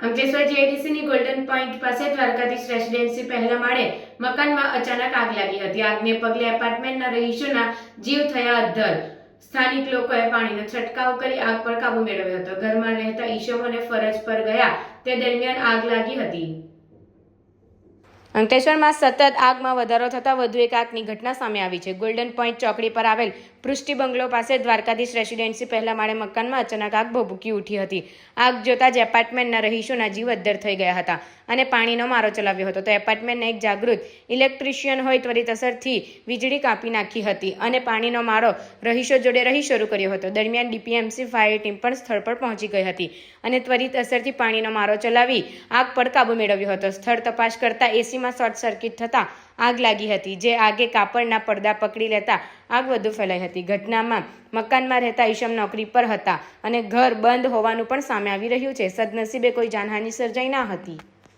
Ankleshwar જેડીસીની golden point પાસે Dwarkadhish residency પહેલા માળે મકાનમાં અચાનક આગ લાગી હતી. આગને પગલે એપાર્ટમેન્ટના રહીશોના જીવ થયા અદ્ધર સ્થાનિક લોકોએ પાણીનો છંટકાવ કરી આગ પર કાબુ મેળવ્યો હતો. ઘરમાં રહેતા ઈશમોને ફરજ પર ગયા. તે દરમિયાન આગ લાગી હતી. અંકલેશ્વરમાં સતત આગમાં વધારો થતાં વધુ એક આગની ઘટના સામે આવી છે. ગોલ્ડન પોઈન્ટ ચોકડી પર આવેલ પૃષ્ટિ બંગલો પાસે દ્વારકાધીશ રેસિડેન્સી પહેલા માળે મકાનમાં અચાનક આગ ભભૂકી ઉઠી હતી. આગ જોતા જ એપાર્ટમેન્ટના રહીશોના જીવ અદ્ધર થઈ ગયા હતા અને પાણીનો મારો ચલાવ્યો હતો. તો એપાર્ટમેન્ટના એક જાગૃત ઇલેક્ટ્રિશિયન હોય ત્વરિત અસરથી વીજળી કાપી નાખી હતી અને પાણીનો મારો રહીશો જોડે રહી શરૂ કર્યો હતો. દરમિયાન ડીપીએમસી ફાયર ટીમ પણ સ્થળ પર પહોંચી ગઈ હતી અને ત્વરિત અસરથી પાણીનો મારો ચલાવી આગ પર કાબુ મેળવ્યો હતો. સ્થળ તપાસ કરતા એસીમાં શોર્ટ સર્કિટ થતાં આગ લાગી હતી, જે આગે કાપડના પડદા પકડી લેતા આગ વધુ ફેલાઈ હતી. ઘટનામાં મકાનમાં રહેતા ઈશમ નોકરી પર હતા અને ઘર બંધ હોવાનું પણ સામે આવી રહ્યું છે. સદનસીબે કોઈ જાનહાનિ સર્જાઈ ના હતી.